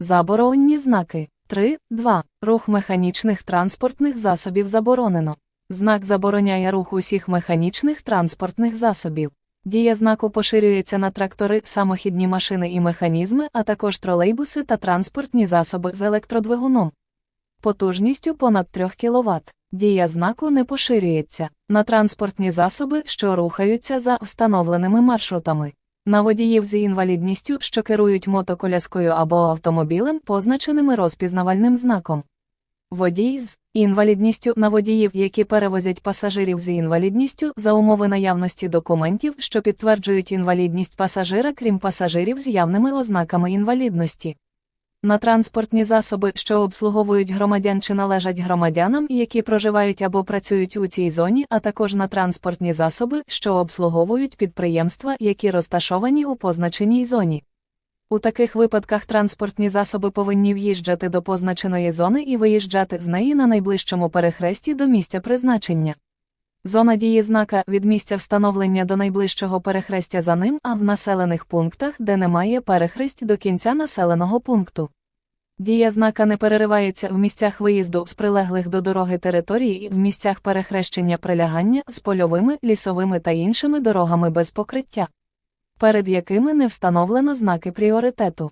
Заборонні знаки. 3. 2. Рух механічних транспортних засобів заборонено. Знак забороняє рух усіх механічних транспортних засобів. Дія знаку поширюється на трактори, самохідні машини і механізми, а також тролейбуси та транспортні засоби з електродвигуном. Потужністю понад 3 кВт. Дія знаку не поширюється на транспортні засоби, що рухаються за встановленими маршрутами. На водіїв з інвалідністю, що керують мотоколяскою або автомобілем, позначеними розпізнавальним знаком. Водій з інвалідністю на водіїв, які перевозять пасажирів з інвалідністю за умови наявності документів, що підтверджують інвалідність пасажира, крім пасажирів з явними ознаками інвалідності. На транспортні засоби, що обслуговують громадян чи належать громадянам, які проживають або працюють у цій зоні, а також на транспортні засоби, що обслуговують підприємства, які розташовані у позначеній зоні. У таких випадках транспортні засоби повинні в'їжджати до позначеної зони і виїжджати з неї на найближчому перехресті до місця призначення. Зона дії знака від місця встановлення до найближчого перехрестя за ним, а в населених пунктах, де немає перехресть до кінця населеного пункту. Дія знака не переривається в місцях виїзду з прилеглих до дороги території і в місцях перехрещення прилягання з польовими, лісовими та іншими дорогами без покриття, перед якими не встановлено знаки пріоритету.